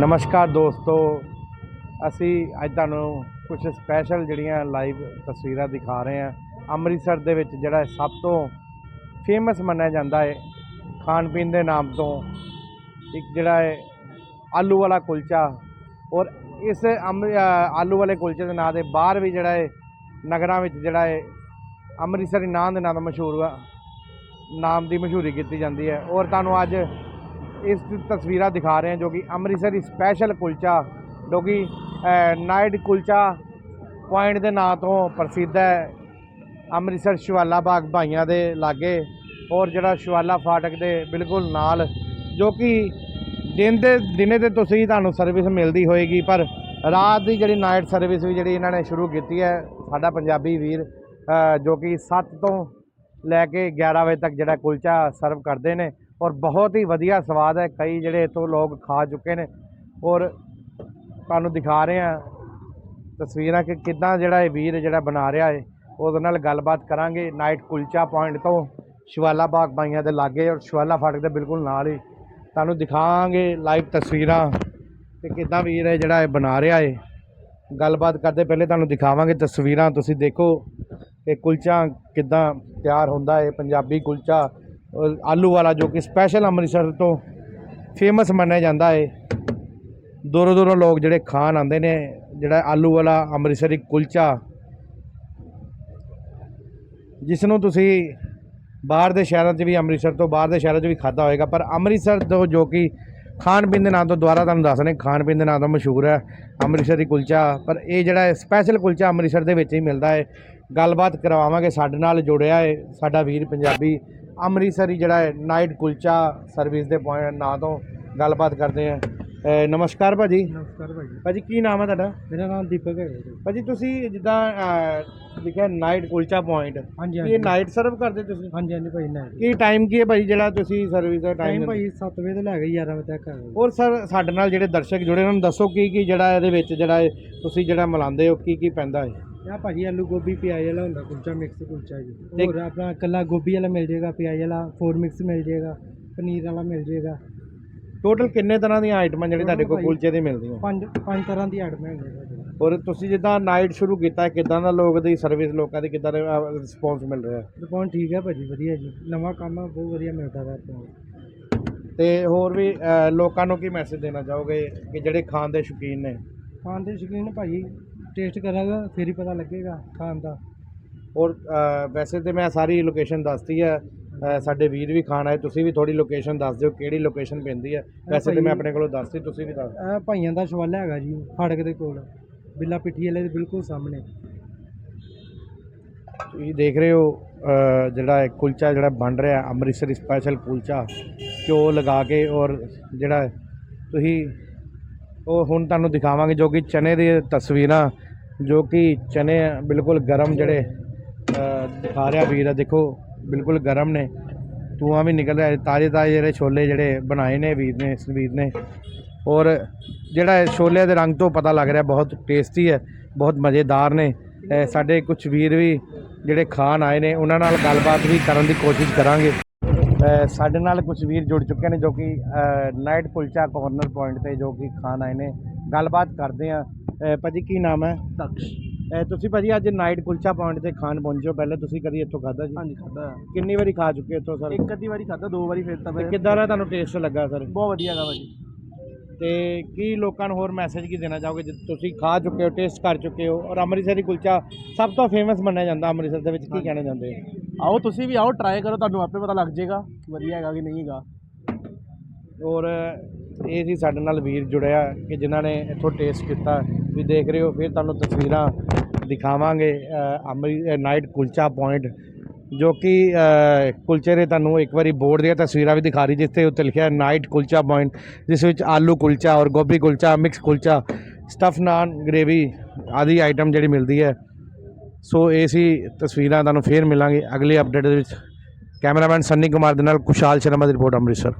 ਨਮਸਕਾਰ ਦੋਸਤੋ। ਅਸੀਂ ਅੱਜ ਤੁਹਾਨੂੰ ਕੁਝ ਸਪੈਸ਼ਲ ਜਿਹੜੀਆਂ ਲਾਈਵ ਤਸਵੀਰਾਂ ਦਿਖਾ ਰਹੇ ਹਾਂ। ਅੰਮ੍ਰਿਤਸਰ ਦੇ ਵਿੱਚ ਜਿਹੜਾ ਸਭ ਤੋਂ ਫੇਮਸ ਮੰਨਿਆ ਜਾਂਦਾ ਹੈ, ਖਾਣ ਪੀਣ ਦੇ ਨਾਮ ਤੋਂ ਇੱਕ ਜਿਹੜਾ ਹੈ, ਆਲੂ ਵਾਲਾ ਕੁਲਚਾ। ਔਰ ਇਸ ਅੰਮ੍ਰਿ- ਆਲੂ ਵਾਲੇ ਕੁਲਚੇ ਦੇ ਨਾਂ ਦੇ ਬਾਹਰ ਵੀ ਜਿਹੜਾ ਹੈ, ਨਗਰਾਂ ਵਿੱਚ ਜਿਹੜਾ ਹੈ, ਅੰਮ੍ਰਿਤਸਰੀ ਨਾਂ ਦੇ ਨਾਂ ਤੋਂ ਮਸ਼ਹੂਰ ਆ ਨਾਮ ਦੀ ਮਸ਼ਹੂਰੀ ਕੀਤੀ ਜਾਂਦੀ ਹੈ। ਔਰ ਤੁਹਾਨੂੰ ਅੱਜ ਇਸ ਤਸਵੀਰਾਂ ਦਿਖਾ ਰਹੇ ਹਾਂ ਜੋ ਕਿ ਅੰਮ੍ਰਿਤਸਰ ਸਪੈਸ਼ਲ ਕੁਲਚਾ, ਜੋ ਕਿ ਨਾਈਟ ਕੁਲਚਾ ਪੁਆਇੰਟ ਦੇ ਨਾਂ ਤੋਂ ਪ੍ਰਸਿੱਧ ਹੈ। ਅੰਮ੍ਰਿਤਸਰ ਸ਼ਿਵਾਲਾ ਬਾਗ ਭਾਈਆਂ ਦੇ ਲਾਗੇ ਔਰ ਜਿਹੜਾ ਸ਼ਿਵਾਲਾ ਫਾਟਕ ਦੇ ਬਿਲਕੁਲ ਨਾਲ, ਜੋ ਕਿ ਦਿਨ ਦੇ, ਦਿਨੇ ਤੇ ਤੁਸੀਂ ਤੁਹਾਨੂੰ ਸਰਵਿਸ ਮਿਲਦੀ ਹੋਏਗੀ, ਪਰ ਰਾਤ ਦੀ ਜਿਹੜੀ ਨਾਈਟ ਸਰਵਿਸ ਵੀ ਜਿਹੜੀ ਇਹਨਾਂ ਨੇ ਸ਼ੁਰੂ ਕੀਤੀ ਹੈ, ਸਾਡਾ ਪੰਜਾਬੀ ਵੀਰ ਜੋ ਕਿ 7 ਤੋਂ ਲੈ ਕੇ 11 ਵਜੇ ਤੱਕ ਜਿਹੜਾ ਕੁਲਚਾ ਸਰਵ ਕਰਦੇ ਨੇ ਔਰ ਬਹੁਤ ਹੀ ਵਧੀਆ ਸਵਾਦ ਹੈ। ਕਈ ਜਿਹੜੇ ਇੱਥੋਂ ਲੋਕ ਖਾ ਚੁੱਕੇ ਨੇ ਔਰ ਤੁਹਾਨੂੰ ਦਿਖਾ ਰਹੇ ਹਾਂ ਤਸਵੀਰਾਂ ਕਿ ਕਿੱਦਾਂ ਜਿਹੜਾ ਇਹ ਵੀਰ ਜਿਹੜਾ ਬਣਾ ਰਿਹਾ ਹੈ, ਉਹਦੇ ਨਾਲ ਗੱਲਬਾਤ ਕਰਾਂਗੇ। ਨਾਈਟ ਕੁਲਚਾ ਪੁਆਇੰਟ ਤੋਂ ਸ਼ਿਵਾਲਾ ਬਾਗ ਬਾਈਆਂ ਦੇ ਲਾਗੇ ਔਰ ਸ਼ਿਵਾਲਾ ਫਾਟਕ ਦੇ ਬਿਲਕੁਲ ਨਾਲ ਹੀ ਤੁਹਾਨੂੰ ਦਿਖਾਵਾਂਗੇ ਲਾਈਵ ਤਸਵੀਰਾਂ ਕਿ ਕਿੱਦਾਂ ਵੀਰ ਹੈ ਜਿਹੜਾ ਇਹ ਬਣਾ ਰਿਹਾ ਹੈ। ਗੱਲਬਾਤ ਕਰਦੇ ਪਹਿਲੇ ਤੁਹਾਨੂੰ ਦਿਖਾਵਾਂਗੇ ਤਸਵੀਰਾਂ। ਤੁਸੀਂ ਦੇਖੋ ਕਿ ਕੁਲਚਾ ਕਿੱਦਾਂ ਤਿਆਰ ਹੁੰਦਾ ਹੈ। ਪੰਜਾਬੀ ਕੁਲਚਾ ਆਲੂ ਵਾਲਾ ਜੋ ਕਿ ਸਪੈਸ਼ਲ ਅੰਮ੍ਰਿਤਸਰ ਤੋਂ ਫੇਮਸ ਮੰਨਿਆ ਜਾਂਦਾ ਹੈ ਦੂਰੋਂ ਦੂਰੋਂ ਲੋਕ ਜਿਹੜੇ ਖਾਣ ਆਉਂਦੇ ਨੇ, ਜਿਹੜਾ ਆਲੂ ਵਾਲਾ ਅੰਮ੍ਰਿਤਸਰੀ ਕੁਲਚਾ। ਜਿਸ ਨੂੰ ਤੁਸੀਂ ਬਾਹਰ ਦੇ ਸ਼ਹਿਰਾਂ 'ਚ ਵੀ, ਅੰਮ੍ਰਿਤਸਰ ਤੋਂ ਬਾਹਰ ਦੇ ਸ਼ਹਿਰਾਂ 'ਚ ਵੀ ਖਾਦਾ ਹੋਏਗਾ, ਪਰ ਅੰਮ੍ਰਿਤਸਰ ਤੋਂ ਜੋ ਕਿ ਖਾਣ ਪੀਣ ਦੇ ਨਾਂ ਤੋਂ ਦੁਆਰਾ ਤੁਹਾਨੂੰ ਦੱਸ ਰਹੇ ਖਾਣ ਪੀਣ ਦੇ ਨਾਂ ਤੋਂ ਮਸ਼ਹੂਰ ਹੈ ਅੰਮ੍ਰਿਤਸਰੀ ਕੁਲਚਾ। ਪਰ ਇਹ ਜਿਹੜਾ ਹੈ ਸਪੈਸ਼ਲ ਕੁਲਚਾ ਅੰਮ੍ਰਿਤਸਰ ਦੇ ਵਿੱਚ ਹੀ ਮਿਲਦਾ ਹੈ ਗੱਲਬਾਤ ਕਰਵਾਵਾਂਗੇ, ਸਾਡੇ ਨਾਲ ਜੁੜਿਆ ਹੈ ਸਾਡਾ ਵੀਰ ਪੰਜਾਬੀ ਅੰਮ੍ਰਿਤਸਰੀ ਜਿਹੜਾ ਹੈ ਨਾਈਟ ਕੁਲਚਾ ਸਰਵਿਸ ਦੇ ਪੁਆਇੰਟ ਨਾਂ ਤੋਂ ਗੱਲਬਾਤ ਕਰਦੇ ਆ ਨਮਸਕਾਰ ਭਾਜੀ। ਨਮਸਕਾਰ ਭਾਈ ਭਾਜੀ ਕੀ ਨਾਮ ਹੈ ਤੁਹਾਡਾ? ਮੇਰਾ ਨਾਮ ਦੀਪਕ ਹੈ ਭਾਜੀ ਤੁਸੀਂ ਜਿੱਦਾਂ ਅਹ, ਲਿਖਿਆ ਨਾਈਟ ਕੁਲਚਾ ਪੁਆਇੰਟ ਹਾਂਜੀ ਇਹ ਹਾਂਜੀ। ਨਾਈਟ ਸਰਵ ਕਰਦੇ ਤੁਸੀਂ? ਹਾਂਜੀ ਹਾਂਜੀ ਭਾਈ ਨਾ ਕੀ ਟਾਈਮ ਕੀ ਹੈ ਭਾਈ ਜਿਹੜਾ ਤੁਸੀਂ ਸਰਵਿਸ ਦਾ ਟਾਈਮ ਟਾਈਮ ਭਾਈ 7 ਵਜੇ ਤੋਂ ਲੈ ਕੇ 11 ਵਜੇ ਤੱਕ ਹੈ ਔਰ ਸਰ ਸਾਡੇ ਨਾਲ ਜਿਹੜੇ ਦਰਸ਼ਕ ਜੁੜੇ ਉਹਨਾਂ ਨੂੰ ਦੱਸੋ ਕੀ ਕੀ ਜਿਹੜਾ ਇਹਦੇ ਵਿੱਚ ਜਿਹੜਾ ਇਹ ਤੁਸੀਂ ਜਿਹੜਾ ਮਿਲਾਉਂਦੇ ਹੋ ਕੀ ਕੀ ਪੈਂਦਾ ਹੈ? ਇਹ ਭਾਜੀ ਆਲੂ ਗੋਭੀ ਪਿਆਜ਼ ਵਾਲਾ ਹੁੰਦਾ ਕੁਲਚਾ ਮਿਕਸ ਕੁਲਚਾ ਜੀ। ਤੇ- ਹੋਰ ਆਪਣਾ ਕੱਲਾ ਗੋਭੀ ਵਾਲਾ ਮਿਲ ਜਾਏਗਾ ਪਿਆਜ਼ ਵਾਲਾ ਫੋਰ ਮਿਕਸ ਮਿਲ ਜਾਏਗਾ ਪਨੀਰ ਵਾਲਾ ਮਿਲ ਜਾਏਗਾ। ਟੋਟਲ ਕਿੰਨੇ ਤਰ੍ਹਾਂ ਦੀਆਂ ਆਈਟਮਾਂ ਜਿਹੜੇ ਤੁਹਾਡੇ ਕੋਲ ਕੁਲਚੇ ਦੀ ਮਿਲਦੀਆਂ? ਪੰਜ ਪੰਜ ਤਰ੍ਹਾਂ ਦੀ ਆਈਟਮ ਹੈ ਭਾਜੀ ਔਰ ਤੁਸੀਂ ਜਿੱਦਾਂ ਨਾਈਟ ਸ਼ੁਰੂ ਕੀਤਾ ਕਿਦਾਂ ਦਾ ਲੋਕ ਦੀ ਸਰਵਿਸ ਲੋਕਾਂ ਦੀ ਕਿਦਾਂ ਦਾ ਰਿਸਪੌਂਸ ਮਿਲ ਰਿਹਾ? ਰਿਸਪੌਂਸ ਠੀਕ ਹੈ ਭਾਜੀ ਵਧੀਆ ਜੀ। ਨਵਾਂ ਕੰਮ ਆ ਬਹੁਤ ਵਧੀਆ ਮਿਲਦਾ ਵਾ ਰਿਸਪੌਂਸ ਤੇ ਹੋਰ ਵੀ ਅਹ, ਲੋਕਾਂ ਨੂੰ ਕੀ ਮੈਸੇਜ ਦੇਣਾ ਚਾਹੋਗੇ ਕਿ ਜਿਹੜੇ ਖਾਣ ਦੇ ਸ਼ੌਕੀਨ ਨੇ? ਖਾਣ ਦੇ ਸ਼ੌਕੀਨ ਭਾਜੀ ਟੇਸਟ ਕਰਾਂਗਾ ਫਿਰ ਹੀ ਪਤਾ ਲੱਗੇਗਾ ਖਾਣ ਦਾ। ਔਰ ਵੈਸੇ ਤੇ ਮੈਂ ਸਾਰੀ ਲੋਕੇਸ਼ਨ ਦੱਸਤੀ ਹੈ ਸਾਡੇ ਵੀਰ ਵੀ ਖਾਣ ਆਏ ਤੁਸੀਂ ਵੀ ਥੋੜੀ ਲੋਕੇਸ਼ਨ ਦੱਸ ਦਿਓ ਕਿਹੜੀ ਲੋਕੇਸ਼ਨ ਪੈਂਦੀ ਹੈ ਵੈਸੇ ਤੇ ਮੈਂ ਆਪਣੇ ਕੋਲੋਂ ਦੱਸਤੀ ਤੁਸੀਂ ਵੀ ਦੱਸ ਇਹ ਭਾਈਆਂ ਦਾ ਸ਼ਵਾਲਾ ਹੈਗਾ ਜੀ ਫਾੜਕ ਦੇ ਕੋਲ ਬਿੱਲਾ ਪਿੱਠੀ ਵਾਲੇ ਦੇ ਬਿਲਕੁਲ ਸਾਹਮਣੇ। ਤੁਸੀਂ ਦੇਖ ਰਹੇ ਹੋ ਜਿਹੜਾ ਇਹ ਕੁਲਚਾ ਜਿਹੜਾ ਬਣ ਰਿਹਾ ਅੰਮ੍ਰਿਤਸਰੀ ਸਪੈਸ਼ਲ ਕੁਲਚਾ ਘਿਓ ਲਗਾ ਕੇ ਔਰ ਜਿਹੜਾ ਤੁਸੀਂ ਉਹ ਹੁਣ ਤੁਹਾਨੂੰ ਦਿਖਾਵਾਂਗੇ ਜੋ ਕਿ ਚਨੇ ਦੀ ਤਸਵੀਰਾਂ ਜੋ ਕਿ ਚਨੇ ਬਿਲਕੁਲ ਗਰਮ ਜਿਹੜੇ ਅਹ, ਦਿਖਾ ਰਿਹਾ ਵੀਰ ਆ ਦੇਖੋ ਬਿਲਕੁਲ ਗਰਮ ਨੇ। ਧੂਆਂ ਵੀ ਨਿਕਲ ਰਿਹਾ ਤਾਜ਼ੇ ਤਾਜ਼ੇ ਜਿਹੜੇ ਛੋਲੇ ਜਿਹੜੇ ਬਣਾਏ ਨੇ ਵੀਰ ਨੇ ਇਸ ਵੀਰ ਨੇ। ਔਰ ਜਿਹੜਾ ਇਹ ਛੋਲੇ ਦੇ ਰੰਗ ਤੋਂ ਪਤਾ ਲੱਗ ਰਿਹਾ ਬਹੁਤ ਟੇਸਟੀ ਹੈ ਬਹੁਤ ਮਜ਼ੇਦਾਰ ਨੇ। ਸਾਡੇ ਕੁਝ ਵੀਰ ਵੀ ਜਿਹੜੇ ਖਾਣ ਆਏ ਨੇ ਉਹਨਾਂ ਨਾਲ ਗੱਲਬਾਤ ਵੀ ਕਰਨ ਦੀ ਕੋਸ਼ਿਸ਼ ਕਰਾਂਗੇ। ਸਾਡੇ ਨਾਲ ਕੁਝ ਵੀਰ ਜੁੜ ਚੁੱਕੇ ਨੇ ਜੋ ਕਿ ਨਾਈਟ ਕੁਲਚਾ ਕਾਰਨਰ ਪੁਆਇੰਟ ਤੇ ਜੋ ਕਿ ਖਾਣ ਆਏ ਨੇ। ਗੱਲਬਾਤ ਕਰਦੇ ਆ ਭਾਜੀ ਕੀ ਨਾਮ ਹੈ? ਤਕਸ਼। ਤੁਸੀਂ ਭਾਜੀ ਅੱਜ ਨਾਈਟ ਕੁਲਚਾ ਪੁਆਇੰਟ ਤੇ ਖਾਣ ਪਹੁੰਚੇ ਪਹਿਲੇ ਤੁਸੀਂ ਕਦੀ ਇੱਥੋਂ ਖਾਦਾ ਜੀ? ਹਾਂਜੀ ਖਾਦਾ ਕਿੰਨੀ ਵਾਰੀ ਖਾ ਚੁੱਕੇ ਇੱਥੋਂ ਸਰ? ਇੱਕ ਅੱਧੀ ਵਾਰੀ ਖਾਦਾ ਦੋ ਵਾਰੀ ਫਿਰ ਤਾਂ ਤੇ ਕਿੱਦਾਂ ਦਾ ਤੁਹਾਨੂੰ ਟੇਸਟ ਲੱਗਾ ਸਰ? ਬਹੁਤ ਵਧੀਆ ਹੈਗਾ ਭਾਜੀ। ਤੇ ਕੀ ਲੋਕਾਂ ਨੂੰ ਹੋਰ ਮੈਸੇਜ ਕੀ ਦੇਣਾ ਚਾਹੋਗੇ? ਜੇ ਤੁਸੀਂ ਖਾ ਚੁੱਕੇ ਹੋ ਟੇਸਟ ਕਰ ਚੁੱਕੇ ਹੋ ਔਰ ਅੰਮ੍ਰਿਤਸਰੀ ਕੁਲਚਾ ਸਭ ਤੋਂ ਫੇਮਸ ਮੰਨਿਆ ਜਾਂਦਾ ਅੰਮ੍ਰਿਤਸਰ ਦੇ ਵਿੱਚ ਕੀ ਕਹਿਣਾ ਚਾਹੁੰਦੇ ਹੋ? ਆਓ ਤੁਸੀਂ ਵੀ ਆਓ ਟਰਾਈ ਕਰੋ ਤੁਹਾਨੂੰ ਆਪੇ ਪਤਾ ਲੱਗ ਜਾਏਗਾ ਵਧੀਆ ਹੈਗਾ ਕਿ ਨਹੀਂ ਹੈਗਾ। ਔਰ ਇਹ ਸੀ ਸਾਡੇ ਨਾਲ ਵੀਰ ਜੁੜਿਆ ਕਿ ਜਿਨ੍ਹਾਂ ਨੇ ਇੱਥੋਂ ਟੇਸਟ ਕੀਤਾ। ਵੀ ਦੇਖ ਰਹੇ ਹੋ ਫਿਰ ਤੁਹਾਨੂੰ ਤਸਵੀਰਾਂ ਦਿਖਾਵਾਂਗੇ ਅੰਮ੍ਰਿਤ ਨਾਈਟ ਕੁਲਚਾ ਪੁਆਇੰਟ ਜੋ ਕਿ ਕੁਲਚੇ ਦੇ ਤੁਹਾਨੂੰ ਇੱਕ ਵਾਰੀ ਬੋਰਡ ਦੀਆਂ ਤਸਵੀਰਾਂ ਵੀ ਦਿਖਾ ਰਹੀ, ਜਿੱਥੇ ਉੱਤੇ ਲਿਖਿਆ ਨਾਈਟ ਕੁਲਚਾ ਪੁਆਇੰਟ, ਜਿਸ ਵਿੱਚ ਆਲੂ ਕੁਲਚਾ ਔਰ ਗੋਭੀ kulcha, mix kulcha, stuff naan, gravy ਆਦਿ ਆਈਟਮ ਜਿਹੜੀ ਮਿਲਦੀ ਹੈ। ਸੋ ਇਹ ਸੀ ਤਸਵੀਰਾਂ, ਤੁਹਾਨੂੰ ਫੇਰ ਮਿਲਾਂਗੇ ਅਗਲੇ ਅਪਡੇਟ ਦੇ ਵਿੱਚ। ਕੈਮਰਾਮੈਨ ਸੰਨੀ ਕੁਮਾਰ ਦੇ ਨਾਲ ਕੁਸ਼ਾਲ ਸ਼ਰਮਾ ਦੀ ਰਿਪੋਰਟ, ਅੰਮ੍ਰਿਤਸਰ।